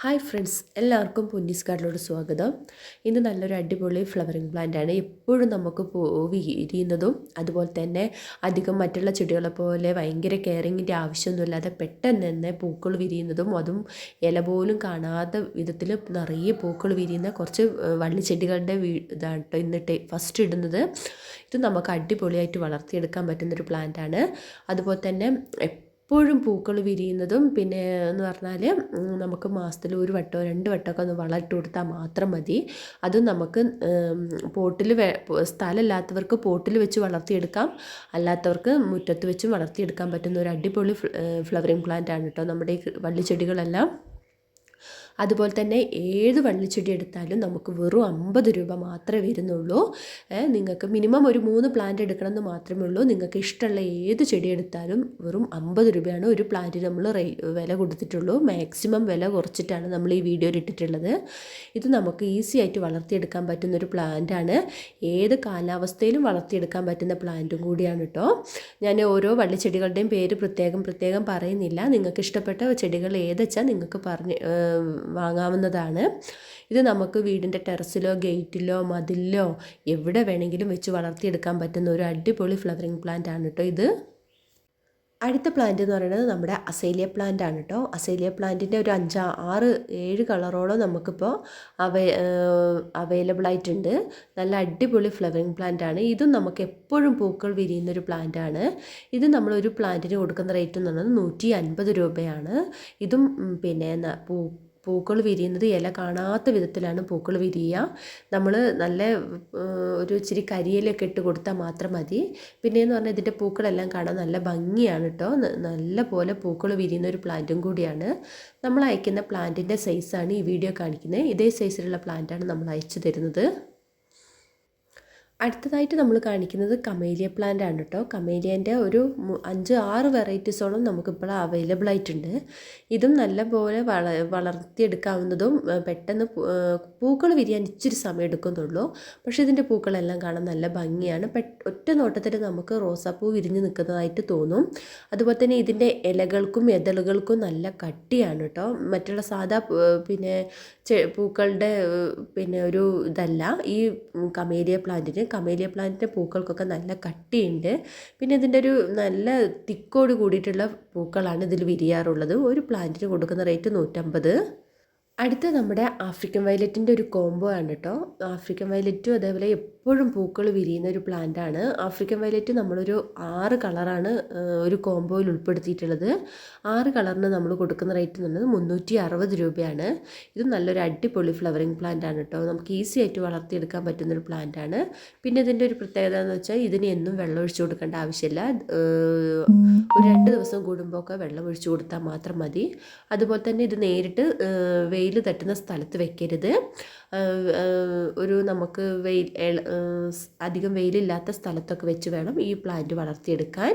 Hi friends എല്ലാവർക്കും പൊന്നീസ് ഗാർഡിലോട് സ്വാഗതം. ഇന്ന് നല്ലൊരു അടിപൊളി ഫ്ലവറിങ് പ്ലാന്റ് ആണ്. എപ്പോഴും നമുക്ക് പൂ വിരിയുന്നതും അതുപോലെ തന്നെ അധികം മറ്റുള്ള ചെടികളെ പോലെ ഭയങ്കര കെയറിങ്ങിന്റെ ആവശ്യമൊന്നുമില്ലാതെ പെട്ടെന്ന് തന്നെ പൂക്കൾ വിരിയുന്നതും അതും ഇല പോലും കാണാത്ത വിധത്തിൽ നിറയെ പൂക്കൾ വിരിയുന്ന കുറച്ച് വള്ളിച്ചെടികളുടെ ഇതാണ് കേട്ടോ ഇന്നിട്ട് ഫസ്റ്റ് ഇടുന്നത്. ഇത് നമുക്ക് അടിപൊളിയായിട്ട് വളർത്തിയെടുക്കാൻ പറ്റുന്നൊരു പ്ലാന്റ് ആണ്. അതുപോലെ തന്നെ എപ്പോഴും പൂക്കൾ വിരിയുന്നതും പിന്നെ എന്ന് പറഞ്ഞാൽ നമുക്ക് മാസത്തിൽ ഒരു വട്ടമോ രണ്ട് വട്ടമൊക്കെ ഒന്ന് വളം ഇട്ട് കൊടുത്താൽ മാത്രം മതി. അതും നമുക്ക് പോട്ടിൽ സ്ഥലമില്ലാത്തവർക്ക് പോട്ടിൽ വെച്ച് വളർത്തിയെടുക്കാം. അല്ലാത്തവർക്ക് മുറ്റത്ത് വെച്ചും വളർത്തിയെടുക്കാൻ പറ്റുന്ന ഒരു അടിപൊളി ഫ്ലവറിങ് പ്ലാന്റ് ആണ് കേട്ടോ നമ്മുടെ ഈ വള്ളിച്ചെടികളെല്ലാം. അതുപോലെ തന്നെ ഏത് വള്ളിച്ചെടി എടുത്താലും നമുക്ക് വെറും അമ്പത് രൂപ മാത്രമേ വരുന്നുള്ളൂ. നിങ്ങൾക്ക് മിനിമം ഒരു മൂന്ന് പ്ലാന്റ് എടുക്കണമെന്ന് മാത്രമേ ഉള്ളൂ. നിങ്ങൾക്ക് ഇഷ്ടമുള്ള ഏത് ചെടി എടുത്താലും വെറും അമ്പത് രൂപയാണ് ഒരു പ്ലാന്റിന് നമ്മൾ വില കൊടുത്തിട്ടുള്ളൂ. മാക്സിമം വില കുറച്ചിട്ടാണ് നമ്മൾ ഈ വീഡിയോയിൽ ഇട്ടിട്ടുള്ളത്. ഇത് നമുക്ക് ഈസി ആയിട്ട് വളർത്തിയെടുക്കാൻ പറ്റുന്ന ഒരു പ്ലാന്റാണ് ഏത് കാലാവസ്ഥയിലും വളർത്തിയെടുക്കാൻ പറ്റുന്ന പ്ലാന്റും കൂടിയാണ് കേട്ടോ. ഞാൻ ഓരോ വള്ളിച്ചെടികളുടെയും പേര് പ്രത്യേകം പ്രത്യേകം പറയുന്നില്ല. നിങ്ങൾക്ക് ഇഷ്ടപ്പെട്ട ചെടികൾ ഏതെച്ചാൽ നിങ്ങൾക്ക് പറഞ്ഞ് വാങ്ങാവുന്നതാണ്. ഇത് നമുക്ക് വീടിന്റെ ടെറസിലോ ഗേറ്റിലോ മതിലിലോ എവിടെ വേണമെങ്കിലും വെച്ച് വളർത്തിയെടുക്കാൻ പറ്റുന്ന ഒരു അടിപൊളി ഫ്ലവറിങ് പ്ലാന്റ് ആണ് കേട്ടോ ഇത്. അടുത്ത പ്ലാന്റ് എന്ന് പറയുന്നത് നമ്മുടെ അസേലിയ പ്ലാന്റ് ആണ് കേട്ടോ അസേലിയ പ്ലാന്റിന്റെ ഒരു അഞ്ച് ആറ് ഏഴ് കളറോളം നമുക്കിപ്പോൾ അവൈ അവൈലബിൾ ആയിട്ടുണ്ട്. നല്ല അടിപൊളി ഫ്ലവറിങ് പ്ലാന്റ് ആണ്. ഇതും നമുക്ക് എപ്പോഴും പൂക്കൾ വിരിയുന്ന ഒരു പ്ലാന്റ് ആണ്. ഇത് നമ്മളൊരു പ്ലാന്റിന് കൊടുക്കുന്ന റേറ്റ് എന്ന് പറയുന്നത് നൂറ്റി അൻപത് രൂപയാണ്. ഇതും പിന്നെ പൂ പൂക്കൾ വിരിയുന്നത് ഇല കാണാത്ത വിധത്തിലാണ് പൂക്കൾ വിരിയുക നമ്മൾ നല്ല ഒരു ഇച്ചിരി കരിയിലൊക്കെ ഇട്ട് കൊടുത്താൽ മാത്രം മതി. പിന്നെയെന്ന് പറഞ്ഞാൽ ഇതിന്റെ പൂക്കളെല്ലാം കാണാൻ നല്ല ഭംഗിയാണ് കേട്ടോ നല്ല പോലെ പൂക്കൾ വിരിയുന്ന ഒരു പ്ലാന്റും കൂടിയാണ്. നമ്മൾ അയക്കുന്ന പ്ലാന്റിന്റെ സൈസാണ് ഈ വീഡിയോ കാണിക്കുന്നത് ഇതേ സൈസിലുള്ള പ്ലാന്റാണ് നമ്മൾ അയച്ചു തരുന്നത്. അടുത്തതായിട്ട് നമ്മൾ കാണിക്കുന്നത് കമേലിയ പ്ലാന്റ് ആണ് കേട്ടോ. കമേലിയന്റെ ഒരു അഞ്ച് ആറ് വെറൈറ്റീസോളം നമുക്കിപ്പോൾ അവൈലബിൾ ആയിട്ടുണ്ട്. ഇതും നല്ലപോലെ വള വളർത്തിയെടുക്കാവുന്നതും പെട്ടെന്ന് പൂക്കൾ വിരിയാൻ ഇച്ചിരി സമയം എടുക്കുന്നുള്ളൂ പക്ഷേ ഇതിന്റെ പൂക്കളെല്ലാം കാണാൻ നല്ല ഭംഗിയാണ്. ഒറ്റ നോട്ടത്തിൽ നമുക്ക് റോസാപ്പൂ വിരിഞ്ഞ് നിൽക്കുന്നതായിട്ട് തോന്നും. അതുപോലെ തന്നെ ഇതിന്റെ ഇലകൾക്കും എതളുകൾക്കും നല്ല കട്ടിയാണ് കേട്ടോ. മറ്റുള്ള സാധാ പിന്നെ പൂക്കളുടെ പിന്നെ ഒരു ഇതല്ല. ഈ കമേലിയ പ്ലാന്റിന് കമേലിയ പ്ലാന്റിന്റെ പൂക്കൾക്കൊക്കെ നല്ല കട്ടിയുണ്ട്. പിന്നെ ഇതിന്റെ ഒരു നല്ല തിക്കോട് കൂടിയിട്ടുള്ള പൂക്കളാണ് ഇതിൽ വിരിയാറുള്ളത്. ഒരു പ്ലാന്റിന് കൊടുക്കുന്ന റേറ്റ് നൂറ്റമ്പത്. അടുത്ത നമ്മുടെ ആഫ്രിക്കൻ വയലറ്റിന്റെ ഒരു കോംബോ ആണ് കേട്ടോ ആഫ്രിക്കൻ വയലറ്റും അതേപോലെ എപ്പോഴും പൂക്കൾ വിരിയുന്ന ഒരു പ്ലാന്റ് ആണ്. ആഫ്രിക്കൻ വയലറ്റ് നമ്മളൊരു ആറ് കളറാണ് ഒരു കോംബോയിൽ ഉൾപ്പെടുത്തിയിട്ടുള്ളത്. ആറ് കളറിന് നമ്മൾ കൊടുക്കുന്ന റേറ്റ് എന്നുള്ളത് മുന്നൂറ്റി അറുപത് രൂപയാണ്. ഇത് നല്ലൊരു അടിപൊളി ഫ്ലവറിങ് പ്ലാന്റ് ആണ് കേട്ടോ നമുക്ക് ഈസി ആയിട്ട് വളർത്തിയെടുക്കാൻ പറ്റുന്നൊരു പ്ലാന്റ് ആണ്. പിന്നെ ഇതിന്റെ ഒരു പ്രത്യേകത എന്ന് വെച്ചാൽ ഇതിന് എന്നും വെള്ളം ഒഴിച്ചു കൊടുക്കേണ്ട ആവശ്യമില്ല. ഒരു രണ്ട് ദിവസം കൂടുമ്പോൾ ഒക്കെ വെള്ളം ഒഴിച്ചു കൊടുത്താൽ മാത്രം മതി. അതുപോലെ തന്നെ ഇത് നേരിട്ട് വെയിൽ വെയിൽ തട്ടുന്ന സ്ഥലത്ത് വെക്കരുത്. ഒരു നമുക്ക് വെയിൽ അധികം വെയിലില്ലാത്ത സ്ഥലത്തൊക്കെ വെച്ച് വേണം ഈ പ്ലാന്റ് വളർത്തിയെടുക്കാൻ.